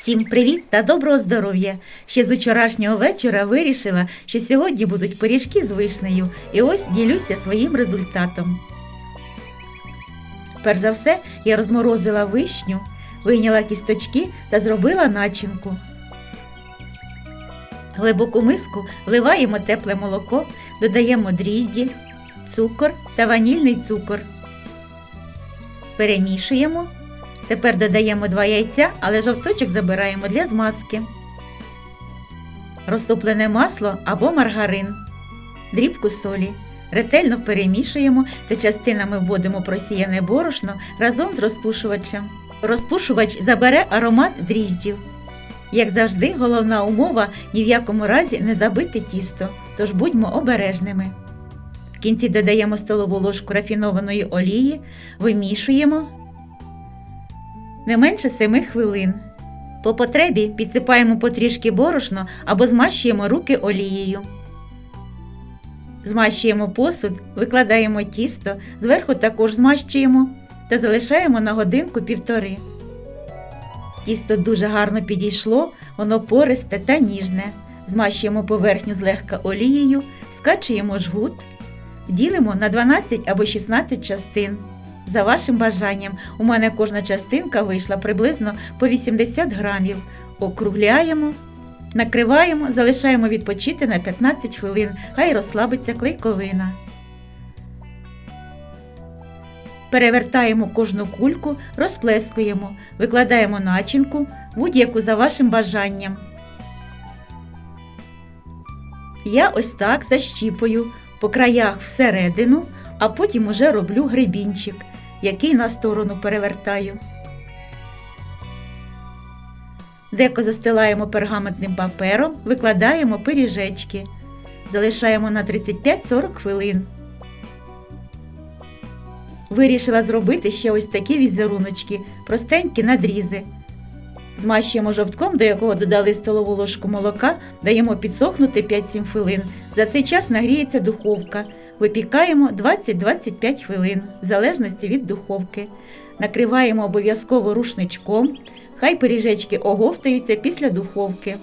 Всім привіт та доброго здоров'я! Ще з вчорашнього вечора вирішила, що сьогодні будуть пиріжки з вишнею, і ось ділюся своїм результатом. Перш за все, я розморозила вишню, вийняла кісточки та зробила начинку. Глибоку миску вливаємо тепле молоко, додаємо дріжджі, цукор та ванільний цукор. Перемішуємо. Тепер додаємо два яйця, але жовточок забираємо для змазки. Розтоплене масло або маргарин, дрібку солі. Ретельно перемішуємо та частинами вводимо просіяне борошно разом з розпушувачем. Розпушувач забере аромат дріжджів. Як завжди, головна умова ні в якому разі не забити тісто, тож будьмо обережними. В кінці додаємо столову ложку рафінованої олії, вимішуємо не менше 7 хвилин. По потребі підсипаємо потрішки борошно або змащуємо руки олією. Змащуємо посуд, викладаємо тісто, зверху також змащуємо та залишаємо на годинку півтори. Тісто дуже гарно підійшло, воно пористе та ніжне. Змащуємо поверхню злегка олією, скачуємо жгут, ділимо на 12 або 16 частин. За вашим бажанням, у мене кожна частинка вийшла приблизно по 80 грамів. Округляємо, накриваємо, залишаємо відпочити на 15 хвилин, хай розслабиться клейковина. Перевертаємо кожну кульку, розплескуємо, викладаємо начинку, будь-яку за вашим бажанням. Я ось так защіпую по краях всередину, а потім уже роблю гребінчик, який на сторону перевертаю. Деко застилаємо пергаментним папером, викладаємо пиріжечки. Залишаємо на 35-40 хвилин. Вирішила зробити ще ось такі візеруночки, простенькі надрізи. Змащуємо жовтком, до якого додали столову ложку молока, даємо підсохнути 5-7 хвилин. За цей час нагріється духовка. Випікаємо 20-25 хвилин, в залежності від духовки. Накриваємо обов'язково рушничком, хай пиріжечки оговтаються після духовки.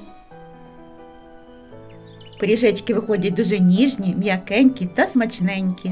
Пиріжечки виходять дуже ніжні, м'якенькі та смачненькі.